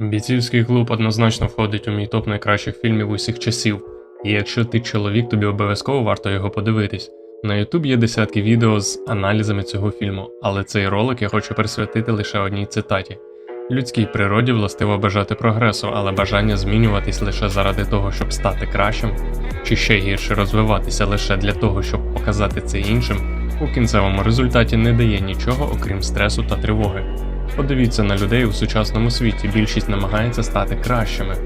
Бійцівський клуб однозначно входить у мій топ найкращих фільмів усіх часів, і якщо ти чоловік, тобі обов'язково варто його подивитись. На YouTube є десятки відео з аналізами цього фільму, але цей ролик я хочу присвятити лише одній цитаті. Людській природі властиво бажати прогресу, але бажання змінюватись лише заради того, щоб стати кращим, чи ще гірше розвиватися лише для того, щоб показати це іншим, у кінцевому результаті не дає нічого, окрім стресу та тривоги. Подивіться на людей у сучасному світі, більшість намагається стати кращими.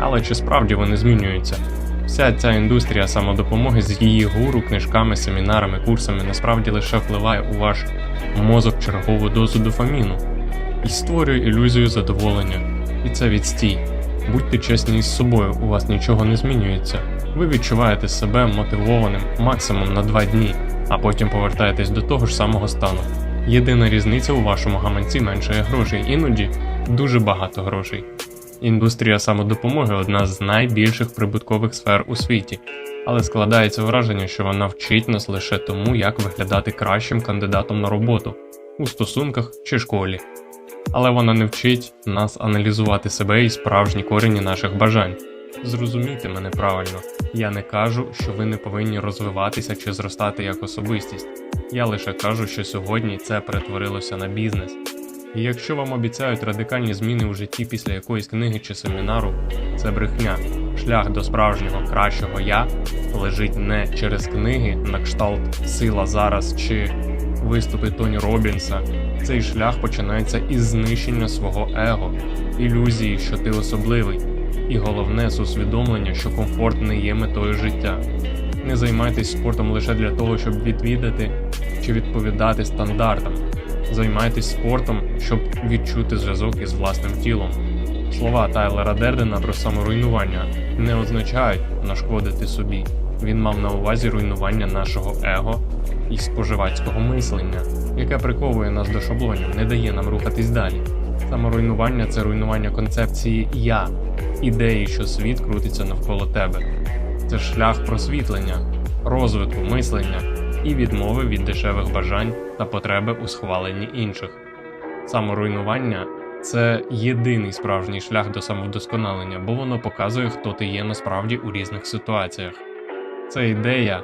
Але чи справді вони змінюються? Вся ця індустрія самодопомоги з її гуру, книжками, семінарами, курсами насправді лише впливає у ваш мозок чергову дозу дофаміну і створює ілюзію задоволення. І це відстій. Будьте чесні із собою, у вас нічого не змінюється. Ви відчуваєте себе мотивованим максимум на два дні, а потім повертаєтесь до того ж самого стану. Єдина різниця у вашому гаманці менше грошей, іноді дуже багато грошей. Індустрія самодопомоги одна з найбільших прибуткових сфер у світі, але складається враження, що вона вчить нас лише тому, як виглядати кращим кандидатом на роботу у стосунках чи школі. Але вона не вчить нас аналізувати себе і справжні корені наших бажань. Зрозумійте мене правильно, я не кажу, що ви не повинні розвиватися чи зростати як особистість. Я лише кажу, що сьогодні це перетворилося на бізнес. І якщо вам обіцяють радикальні зміни у житті після якоїсь книги чи семінару, це брехня. Шлях до справжнього кращого я лежить не через книги на кшталт Сила зараз чи виступи Тоні Робінса. Цей шлях починається із знищення свого его, ілюзії, що ти особливий, і головне з усвідомлення, що комфорт не є метою життя. Не займайтесь спортом лише для того, щоб відвідати чи відповідати стандартам. Займайтесь спортом, щоб відчути зв'язок із власним тілом. Слова Тайлера Дердена про саморуйнування не означають нашкодити собі. Він мав на увазі руйнування нашого его і споживацького мислення, яке приковує нас до шаблонів, не дає нам рухатись далі. Саморуйнування це руйнування концепції я, ідеї, що світ крутиться навколо тебе. Це шлях просвітлення, розвитку мислення і відмови від дешевих бажань та потреби у схваленні інших. Саморуйнування це єдиний справжній шлях до самовдосконалення, бо воно показує, хто ти є насправді у різних ситуаціях. Ця ідея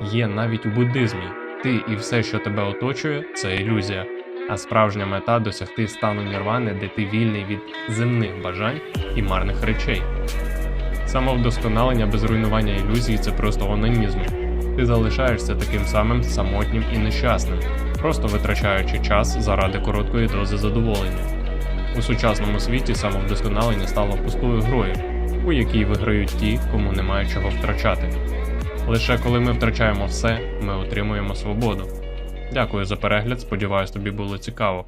є навіть у буддизмі. Ти і все, що тебе оточує, це ілюзія, а справжня мета досягти стану нірвани, де ти вільний від земних бажань і марних речей. Самовдосконалення без руйнування ілюзії це просто онанізм. Ти залишаєшся таким самим самотнім і нещасним, просто витрачаючи час заради короткої дози задоволення. У сучасному світі самовдосконалення стало пустою грою, у якій виграють ті, кому немає чого втрачати. Лише коли ми втрачаємо все, ми отримуємо свободу. Дякую за перегляд, сподіваюсь, тобі було цікаво.